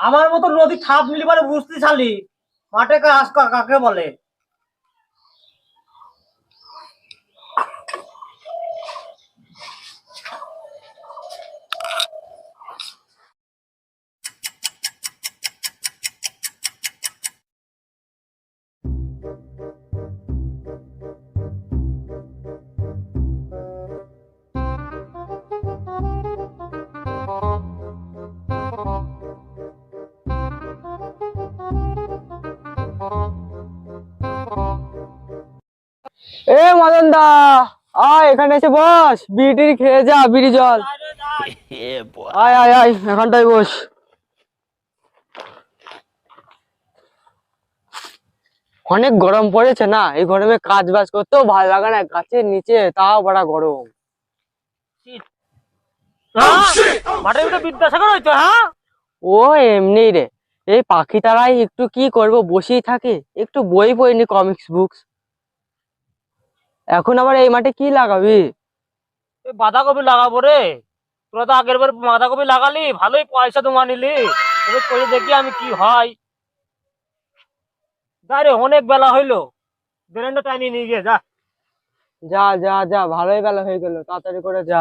আমার মতো নদী ছাপ মিলিবারে বুঝতে ছালি মাঠে কাজ কাকে বলে? মদন দা। আয় এখানে এসে বস। বিড়ি খেয়ে যা বিড়ি জল। আয় আয় আয় এখানটাই বস। অনেক গরম পড়েছে না? এই গরমে কাজ বাজ করতেও ভালো লাগে না। গাছের নিচে তাও বড় গরম। হইতো হ্যাঁ? ও এমনি রে। এই পাখি তারাই একটু কি করব বসেই থাকে। একটু বই পড়িনি কমিক্স বুকস এখন আবার এই মাঠে কি লাগাবি? বাঁধাকপি লাগাবো রে। তোরা তো আগের বার বাঁধাকপি লাগালি ভালোই পয়সা তোমা নিলি। এবার করে দেখি আমি কি হয়। যা রে অনেক বেলা হইল। বেরেন্ডা টাইনি নিয়ে গিয়ে যা। যা যা যা ভালোই বেলা হয়ে গেল তাড়াতাড়ি করে যা।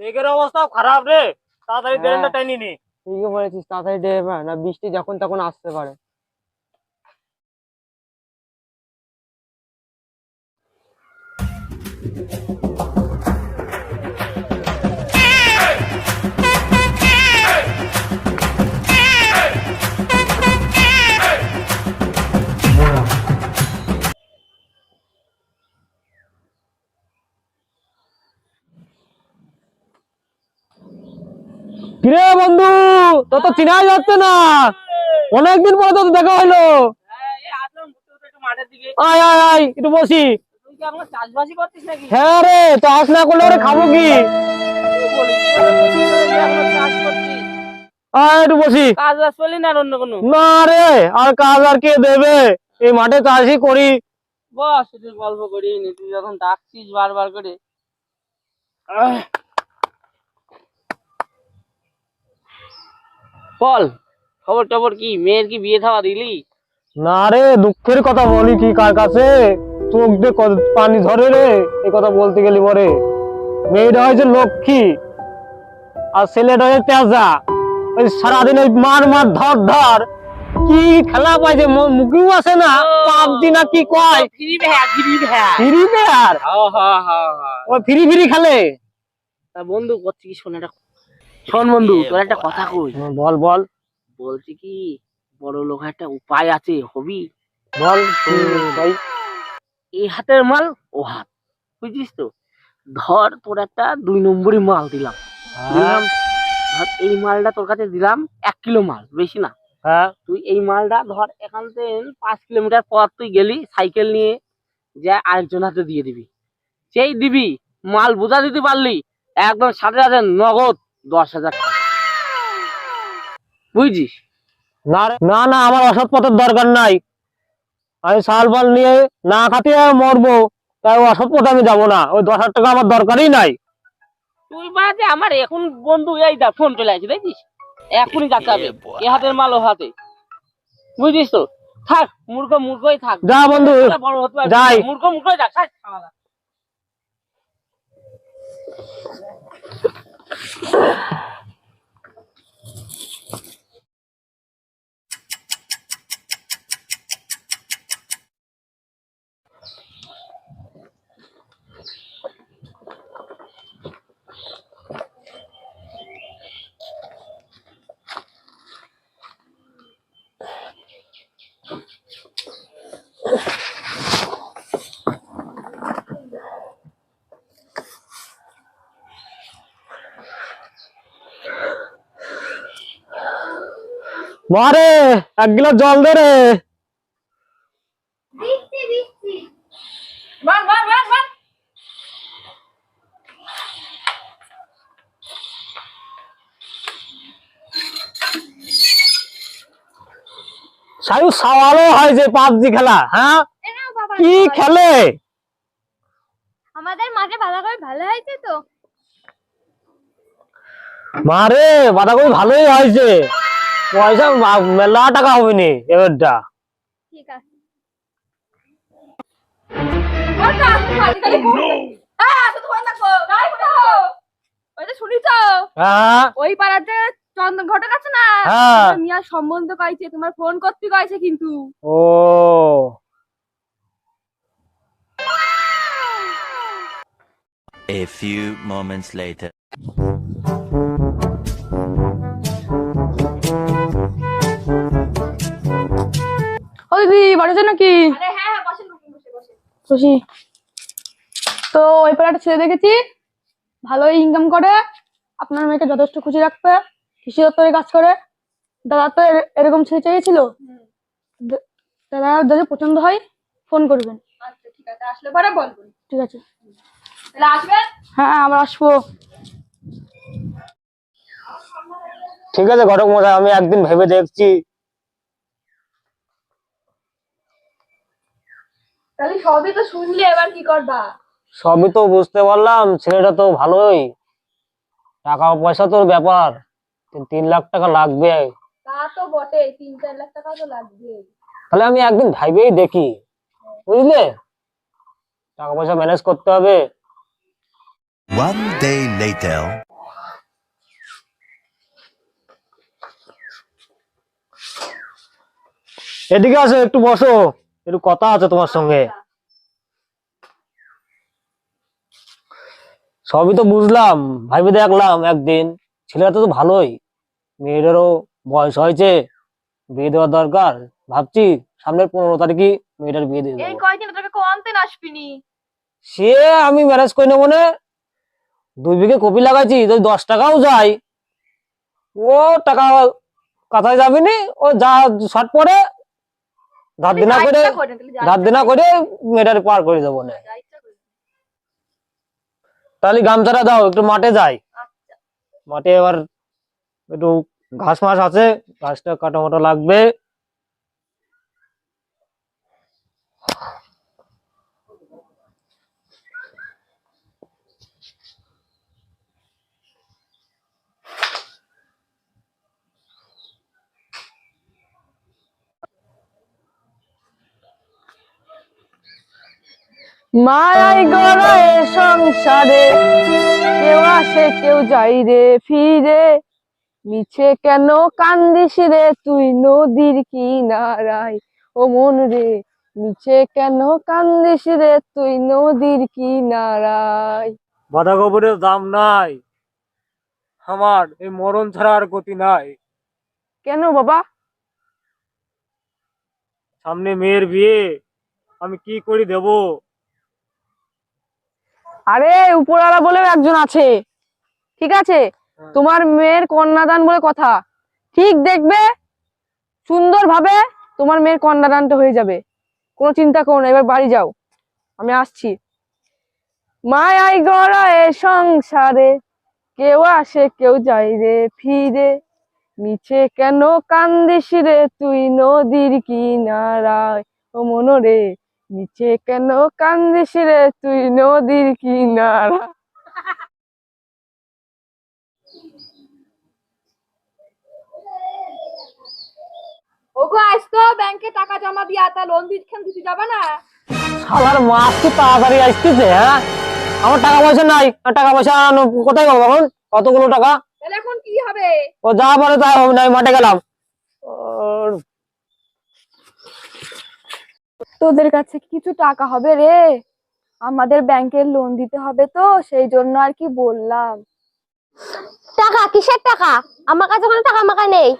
মেঘের অবস্থা খারাপ রে। তাড়াতাড়ি হ্যাঁ। বেরেন্ডা টাইনি নি। ঠিকই বলেছিস তাড়াতাড়ি না বৃষ্টি যখন তখন আসতে পারে। কিরে বন্ধু তো তো চিনাই যাচ্ছে না। অনেকদিন পরে তো দেখা হলো। আয় আয় আয় একটু বসি। হ্যাঁ রে চাষ না করলে ওরে খাব কি? চাষ করছিস আয় একটু বসি। কাজ বাজ করলি না আর অন্য কোনো? না রে আর কাজ আর কে দেবে? এই মাঠে চাষই করি। বস গল্প করি তুই যখন ডাকছিস বারবার করে। বল খবর টবর কি? মেয়ের কি বিয়ে থাওয়া দিলি? না রে দুঃখের কথা বলি কি কার কাছে? চোখ দিয়ে কত- পানি ধরে রে এ কথা বলতে গেলি পরে। মেয়েটা হয়েছে লক্ষ্মী আর ছেলেটা হয়েছে তেজা। ওই সারাদিন ওই মার মার ধর ধর কি খেলা পাইছে মুখেও আসে না পাবজি না কি কয়? ফ্রি ভ্যা ফ্রি ভ্যা ফ্রি ফায়ার ও ফ্রি ফ্রি খেলে। তা বন্ধু করছি কি শোন একটা শোন বন্ধু। তোর একটা কথা কই? বল বল। বলছি কি বড় লোক একটা উপায় আছে হবি? বল। ভাই এই হাতের মাল ও হাত। বুঝছিস তো? ধর তোর একটা দুই নম্বরই মাল দিলাম। দিলাম ধর এই মালটা তোর কাছে দিলাম এক কিলো মাল বেশি না। হ্যাঁ। তুই এই মালটা ধর এখান থেকে পাঁচ কিলোমিটার পর তুই গেলি সাইকেল নিয়ে যা আরেকজন হাতে দিয়ে দিবি। সেই দিবি মাল বোঝা দিতে পারলি একদম সাথে সাথে নগদ দশ হাজার টাকা। বুঝছিস না না না আমার অসৎ পথের দরকার নাই। আমি সাল ফাল নিয়ে না খাতে মরবো। তাই অসব পথে আমি যাব না। ওই দশ হাজার টাকা আমার দরকারই নাই। তুই বাজে আমার এখন বন্ধু এই দা ফোন চলে আসছে দেখিস এখনই যাতে এ হাতের মাল ও হাতে। বুঝিস তো? থাক মূর্খ মূর্খই থাক। যা বন্ধু যাই। মূর্খ মূর্খই থাক থাক। মারে এক গিলাস জল দে রে। সায়ু সাওয়ালও হয় যে পাবজি খেলা হ্যাঁ? কি খেলে? আমাদের মাঠে বাঁধাকপি ভালো হয়েছে তো। মারে বাঁধাকপি ভালোই হয়েছে পয়সা মেলা টাকা হবে নি এবারটা। ঠিক আছে। হ্যাঁ ওই হ্যাঁ। ওই পাড়াতে চন্দন ঘটক আছে না? হ্যাঁ। তোমার সম্বন্ধ কইছে তোমার ফোন করতে কইছে কিন্তু? ও। A few moments later. ও নাকি? আরে হ্যাঁ হ্যাঁ তো ওই পাড়াটা ছেলে দেখেছি। ভালোই ইনকাম করে। আপনার মেয়েকে যথেষ্ট খুশি রাখবে কৃষি দপ্তরে কাজ করে। দাদা তো এরকম ছেলে চেয়েছিল। দাদা যদি পছন্দ হয় ফোন করবেন। আচ্ছা ঠিক আছে। আসলে পরে বলবেন ঠিক আছে। তাহলে আসবেন? হ্যাঁ আমরা আসব। ঠিক আছে ঘটক মশাই আমি একদিন ভেবে দেখছি তাহলে সবই তো শুনলে এবার কি করবা? সবই তো বুঝতে পারলাম ছেলেটা তো ভালোই। টাকা পয়সা তোর ব্যাপার তিন- লাখ টাকা লাগবে। তা তো বটে তিন চার লাখ টাকা তো লাগবে। তাহলে আমি একদিন ভাইবেই দেখি বুঝলে? টাকা পয়সা ম্যানেজ করতে হবে। One day later. এদিকে আসো একটু বসো। একটু কথা আছে তোমার সঙ্গে। সবই তো বুঝলাম ভাইবে দেখলাম একদিন ছেলেটা তো ভালোই মেয়েদেরও বয়স হয়েছে বিয়ে দেওয়ার দরকার ভাবছি সামনের পনেরো তারিখে মেয়েটার বিয়ে দিয়ে দেবো। সে আমি ম্যানেজ করে নেব না দুই বিঘে কপি লাগাইছি যদি দশ টাকাও যায় ও টাকা কাথায় যাবি নি? ও যা শর্ট পরে ধার দিনা করে ধার দিনা করে মেয়েটার পার করে দেবো না। তাহলে গামছাটা দাও একটু মাঠে যাই। মাঠে এবার একটু ঘাস মাস আছে ঘাসটা কাটা মোটা লাগবে। মায়াই গড়ায় সংসারে। কেউ আসে কেউ যাই রে ফিরে। মিছে কেন কান্দিস রে তুই নদীর কিনারায়? ও মন রে মিছে কেন কান্দিস রে তুই নদীর কিনারায়? বাঁধাকপির দাম নাই। আমার এই মরণ ছাড়া আর গতি নাই। কেন বাবা? সামনে মেয়ের বিয়ে আমি কি করি দেব? আরে উপরওয়ালা বলেও একজন আছে। ঠিক আছে? তোমার মেয়ের কন্যাদান বলে কথা। ঠিক দেখবে সুন্দর ভাবে তোমার মেয়ের কন্যাদানটা হয়ে যাবে। কোনো চিন্তা করো না এবার বাড়ি যাও। আমি আসছি। মায়াই গড়ায় সংসারে কেউ আসে কেউ যায় রে ফিরে। মিছে কেন কান্দিস রে তুই নদীর কিনারায়? ও মনরে নিচে কেন কান্দিস রে তুই নদীর কিনারা? ওগো আজ তো ব্যাংকে টাকা জমা দিয়া তা লোন দিচ্ছেন কিছু যাবা না? কি তাড়াতাড়ি আসতেছে হ্যাঁ? আমার টাকা পয়সা নাই টাকা পয়সা কোথায় পাবো এখন কতগুলো টাকা? তাহলে এখন কি হবে? ও যা পারে তাই হবে না মাঠে গেলাম। ওর তোদের কাছে কিছু টাকা হবে রে? আমাদের ব্যাংকের লোন দিতে হবে তো সেই জন্য আর কি বললাম। টাকা? কিসের টাকা? আমার কাছে কোনো টাকা মাকা নেই।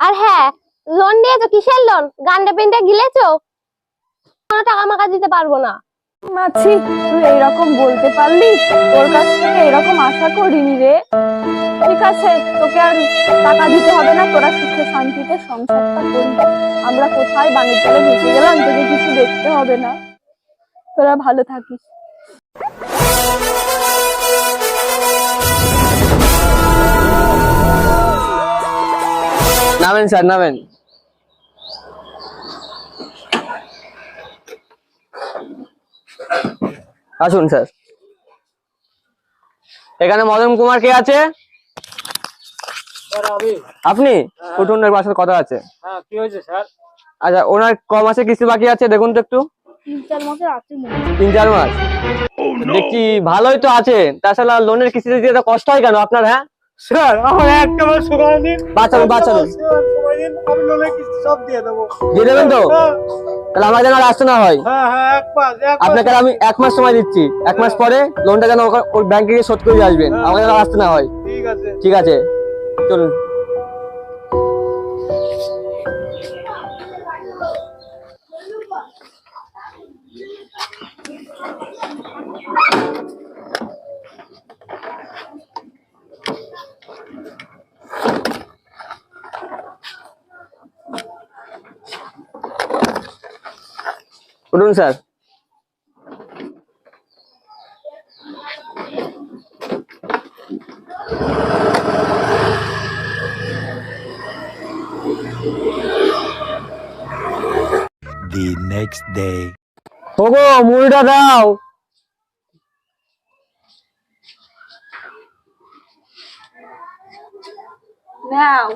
আর হ্যাঁ লোন নিয়েছো? কিসের লোন গান্ডা পেন্টা গিলেছো? কোনো টাকা মাকা দিতে পারব না। মাছি তুই এইরকম বলতে পারলি? তোর কাছ থেকে এরকম আশা করিনি রে। ঠিক আছে, তোকে আর টাকা দিতে হবে না, তোরা সুখে শান্তিতে সংসারটা করবি। আমরা কোথায় বাণিজ্য ভেসে গেলাম, তোকে কিছু দেখতে হবে না। তোরা ভালো থাকিস। নামেন স্যার, নামেন। আসুন স্যার। এখানে মদন কুমার কে আছে? আপনি? উঠুন একবার সাথে কথা আছে। হ্যাঁ কি হয়েছে আচ্ছা ওনার ক মাসে কিস্তি বাকি আছে দেখুন তো একটু? তিন চার মাসে দেখছি ভালোই তো আছে। তাছাড়া লোনের কিস্তি দিতে তো কষ্ট হয় কেন আপনার হ্যাঁ? স্যার আমার একটা মাস সময় দিন। বাঁচালুন বাঁচালুন সময় দিন আমি লোনের কিস্তি সব দিয়ে দেবো। দিয়ে দেবেন তো? হ্যাঁ, তাহলে আমার যেন আর আসতে না হয়। হ্যাঁ হ্যাঁ আপনাকে আমি এক মাস সময় দিচ্ছি। এক মাস পরে লোনটা যেন ওখানে- ওই ব্যাংকে গিয়ে শোধ করে আসবেন। আমাকে যেন আসতে না হয়। ঠিক আছে। ঠিক আছে। চলুন উঠুন স্যার The নেক্সট ডে ওগো মুড়িটা দাও। নাও।